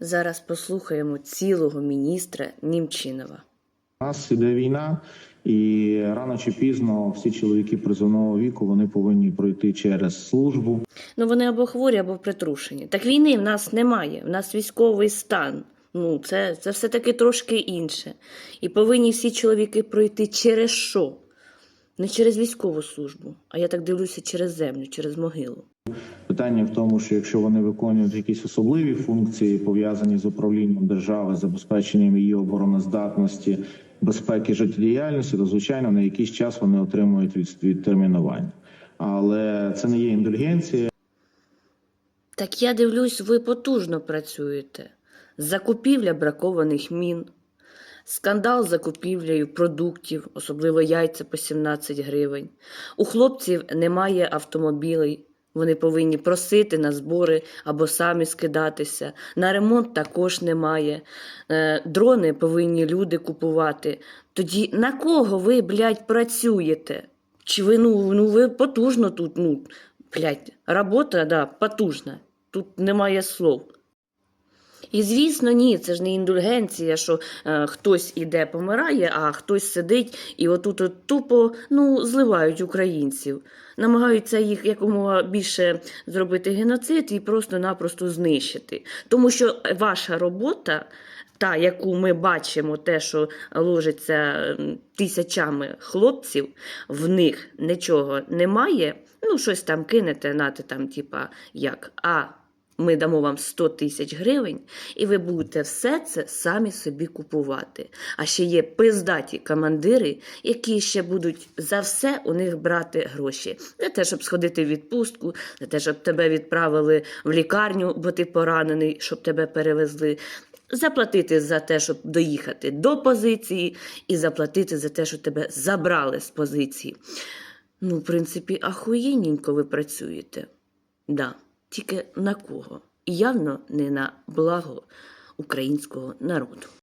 Зараз послухаємо цілого міністра Німчинова. У нас іде війна, і рано чи пізно всі чоловіки призовного віку вони повинні пройти через службу. Ну вони або хворі, або притрушені. Так війни в нас немає. В нас військовий стан. Ну, це, це все-таки трошки інше. І повинні всі чоловіки пройти через що? Не через військову службу, а я так дивлюся через землю, через могилу. Питання в тому, що якщо вони виконують якісь особливі функції, пов'язані з управлінням держави, забезпеченням її обороноздатності, безпеки життєдіяльності, то звичайно на якийсь час вони отримують від- відтермінування. Але це не є індульгенція. Так я дивлюсь, ви потужно працюєте. Закупівля бракованих мін, скандал з закупівлею продуктів, особливо яйця по 17 гривень. У хлопців немає автомобілей. Вони повинні просити на збори або самі скидатися. На ремонт також немає. Е, дрони повинні люди купувати. Тоді на кого ви, блядь, працюєте? Чи ви ну, ну ви потужно тут, ну, блядь, робота, да, потужна. Тут немає слов. І звісно, ні, це ж не індульгенція, що е, хтось іде помирає, а хтось сидить і отут от тупо ну, зливають українців. Намагаються їх якомога більше зробити геноцид і просто-напросто знищити. Тому що ваша робота, та, яку ми бачимо, те, що ложиться тисячами хлопців, в них нічого немає. Ну, щось там кинете, нате там, типа, як. А ми дамо вам 100 тисяч гривень, і ви будете все це самі собі купувати. А ще є пиздаті командири, які ще будуть за все у них брати гроші. За те, щоб сходити в відпустку, за те, щоб тебе відправили в лікарню, бо ти поранений, щоб тебе перевезли. Заплатити за те, щоб доїхати до позиції, і заплатити за те, що тебе забрали з позиції. Ну, в принципі, ахуєнненько ви працюєте. Да, тільки на кого? Явно не на благо українського народу.